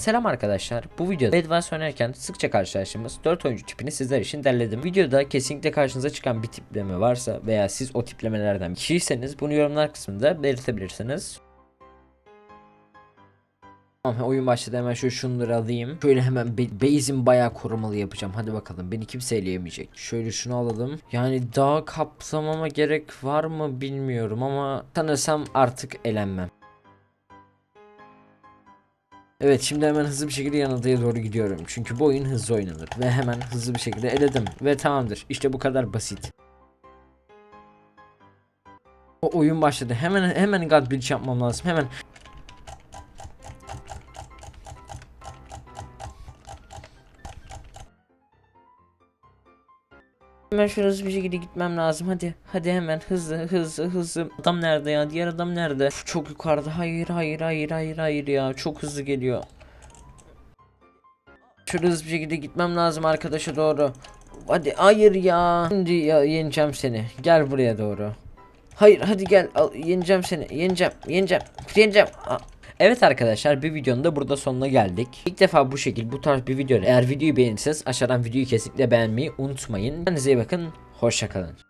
Selam arkadaşlar. Bu videoda Bedwars oynarken sıkça karşılaştığımız 4 oyuncu tipini sizler için derledim. Videoda kesinlikle karşınıza çıkan bir tipleme varsa veya siz o tiplemelerden kişiyseniz bunu yorumlar kısmında belirtebilirsiniz. Tamam oyun başladı hemen şöyle şunları alayım. Şöyle hemen base'im bayağı korumalı yapacağım. Hadi bakalım beni kimse eleyemeyecek. Şöyle şunu alalım. Yani daha kapsamama gerek var mı bilmiyorum ama sanırsam artık elenmem. Evet şimdi hemen hızlı bir şekilde yan adaya doğru gidiyorum. Çünkü bu oyun hızlı oynanır. Ve hemen hızlı bir şekilde eledim. Ve tamamdır. İşte bu kadar basit. O oyun başladı. Hemen hemen God Blitz yapmam lazım. Hemen Hemen şöyle hızlı bir şekilde gitmem lazım. Hadi. Hadi hemen hızlı hızlı hızlı. Adam nerede ya? Diğer adam nerede? Uf, çok yukarıda. Hayır hayır hayır hayır hayır ya. Çok hızlı geliyor. Şöyle hızlı bir şekilde gitmem lazım arkadaşa doğru. Hadi hayır ya. Şimdi ya yeneceğim seni. Gel buraya doğru. Hayır hadi gel al, yeneceğim seni. Yeneceğim. Yeneceğim. Yeneceğim. Evet arkadaşlar bir videonun da burada sonuna geldik. İlk defa bu şekil bu tarz bir video. Eğer videoyu beğenirseniz aşağıdan videoyu kesinlikle beğenmeyi unutmayın. Kendinize iyi bakın. Hoşçakalın.